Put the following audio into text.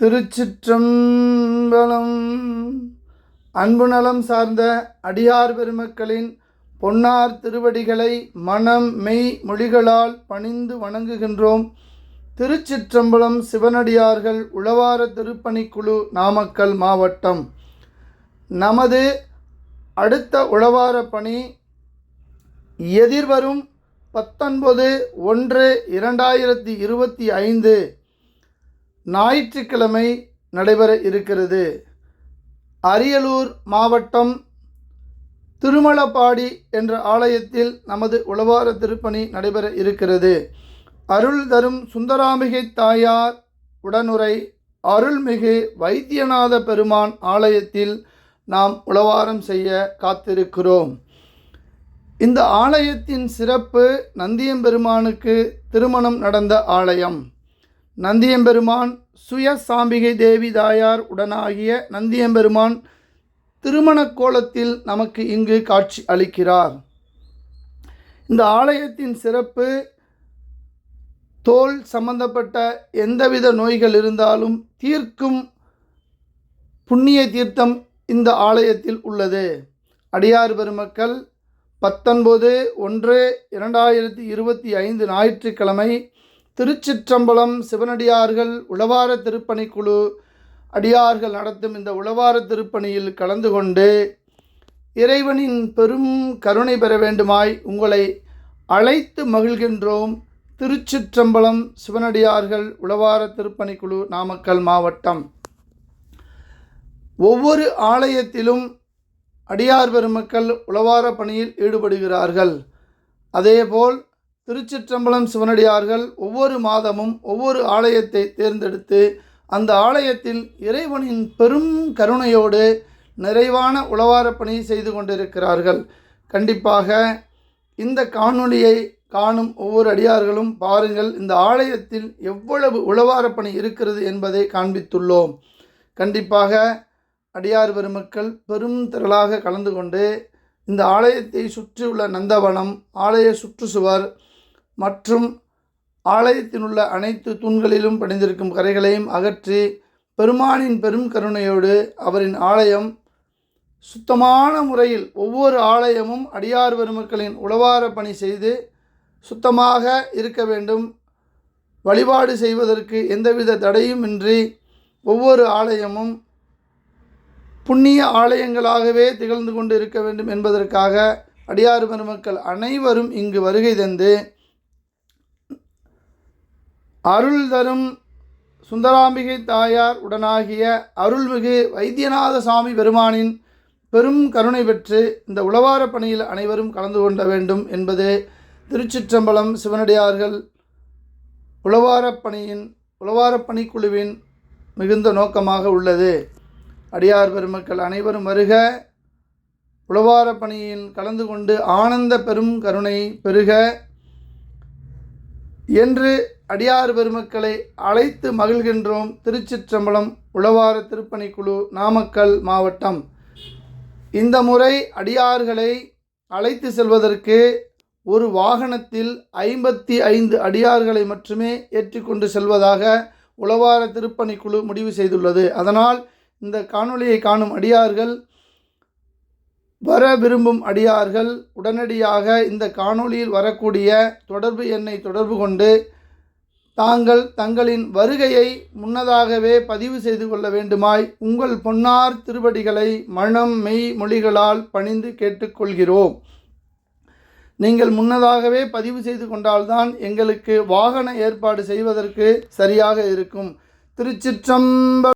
திருச்சிற்றம்பலம். அன்பு நலம் சார்ந்த அடியார் பெருமக்களின் பொன்னார் திருவடிகளை மனம் மெய் மொழிகளால் பணிந்து வணங்குகின்றோம். திருச்சிற்றம்பலம் சிவனடியார்கள் உளவார திருப்பணிக்குழு நாமக்கல் மாவட்டம். நமது அடுத்த உழவார பணி எதிர்வரும் பத்தொன்பது ஒன்று இரண்டாயிரத்தி இருபத்தி ஐந்து. ஞாயிற்றுக்கிழமை நடைபெற இருக்கிறது. அரியலூர் மாவட்டம் திருமலப்பாடி என்ற ஆலயத்தில் நமது உளவார திருப்பணி நடைபெற இருக்கிறது. அருள் தரும் சுந்தராம்பிகை தாயார் உடனுரை அருள்மிகு வைத்தியநாத பெருமான் ஆலயத்தில் நாம் உளவாரம் செய்ய காத்திருக்கிறோம். இந்த ஆலயத்தின் சிறப்பு நந்தியம்பெருமானுக்கு திருமணம் நடந்த ஆலயம். நந்தியம்பெருமான் சுய சாம்பிகை தேவி தாயார் உடனாகிய நந்தியம்பெருமான் திருமண கோலத்தில் நமக்கு இங்கு காட்சி அளிக்கிறார். இந்த ஆலயத்தின் சிறப்பு தோல் சம்பந்தப்பட்ட எந்தவித நோய்கள் இருந்தாலும் தீர்க்கும் புண்ணிய தீர்த்தம் இந்த ஆலயத்தில் உள்ளது. அடியார் பெருமக்கள் பத்தொன்பது ஒன்று இரண்டாயிரத்தி இருபத்தி ஐந்து ஞாயிற்றுக்கிழமை திருச்சிற்றம்பலம் சிவனடியார்கள் உழவார திருப்பணிக்குழு அடியார்கள் நடத்தும் இந்த உழவார திருப்பணியில் கலந்து கொண்டு இறைவனின் பெரும் கருணை பெற வேண்டுமாய் உங்களை அழைத்து மகிழ்கின்றோம். திருச்சிற்றம்பலம் சிவனடியார்கள் உழவார திருப்பணிக்குழு நாமக்கல் மாவட்டம். ஒவ்வொரு ஆலயத்திலும் அடியார் பெருமக்கள் உழவார பணியில் ஈடுபடுகிறார்கள். அதேபோல் திருச்சிற்றம்பலம் சிவனடியார்கள் ஒவ்வொரு மாதமும் ஒவ்வொரு ஆலயத்தை தேர்ந்தெடுத்து அந்த ஆலயத்தில் இறைவனின் பெரும் கருணையோடு நிறைவான உளவாரப் பணி செய்து கொண்டிருக்கிறார்கள். கண்டிப்பாக இந்த காணொளியை காணும் ஒவ்வொரு அடியார்களும் பாருங்கள் இந்த ஆலயத்தில் எவ்வளவு உளவாரப் பணி இருக்கிறது என்பதை காண்பித்துள்ளோம். கண்டிப்பாக அடியார் பெருமக்கள் பெரும் திரளாக கலந்து கொண்டு இந்த ஆலயத்தை சுற்றியுள்ள நந்தவனம் ஆலய சுற்றுச்சுவர் மற்றும் ஆலயத்தினுள்ள அனைத்து தூண்களிலும் படிந்திருக்கும் கரைகளையும் அகற்றி பெருமானின் பெரும் கருணையோடு அவரின் ஆலயம் சுத்தமான முறையில் ஒவ்வொரு ஆலயமும் அடியார் பெருமக்களின் உளவார பணி செய்து சுத்தமாக இருக்க வேண்டும். வழிபாடு செய்வதற்கு எந்தவித தடையும் இன்றி ஒவ்வொரு ஆலயமும் புண்ணிய ஆலயங்களாகவே திகழ்ந்து கொண்டு இருக்க வேண்டும் என்பதற்காக அடியார் பெருமக்கள் அனைவரும் இங்கு வருகை தந்து அருள் தரும் சுந்தராம்பிகை தாயார் உடனாகிய அருள்மிகு வைத்தியநாத சாமி பெருமானின் பெரும் கருணை பெற்று இந்த உளவார பணியில் அனைவரும் கலந்து கொள்ள வேண்டும் என்பது திருச்சிற்றம்பலம் சிவனடியார்கள் உளவாரப்பணியின் பணியின் பணிக்குழுவின் மிகுந்த நோக்கமாக உள்ளது. அடியார் பெருமக்கள் அனைவரும் வருக. உளவார பணியில் கலந்து கொண்டு ஆனந்த பெரும் கருணை பெருக. என்று அடியார் பெருமக்களை அழைத்து மகிழ்கின்றோம். திருச்சிற்றம்பலம் உழவார திருப்பணிக்குழு நாமக்கல் மாவட்டம். இந்த முறை அடியார்களை அழைத்து செல்வதற்கு ஒரு வாகனத்தில் ஐம்பத்தி ஐந்து அடியார்களை மட்டுமே ஏற்றிக்கொண்டு செல்வதாக உளவார திருப்பணிக்குழு முடிவு செய்துள்ளது. அதனால் இந்த காணொளியை காணும் அடியார்கள் வர விரும்பும் அடியார்கள் உடனடியாக இந்த காணொளியில் வரக்கூடிய தொடர்பு எண்ணை தொடர்பு கொண்டு தாங்கள் தங்களின் வருகையை முன்னதாகவே பதிவு செய்து கொள்ள வேண்டுமாய் உங்கள் பொன்னார் திருவடிகளை மனம் மெய் மொழிகளால் பணிந்து கேட்டுக்கொள்கிறோம். நீங்கள் முன்னதாகவே பதிவு செய்து கொண்டால்தான் எங்களுக்கு வாகன ஏற்பாடு செய்வதற்கு சரியாக இருக்கும். திருச்சிற்றம்ப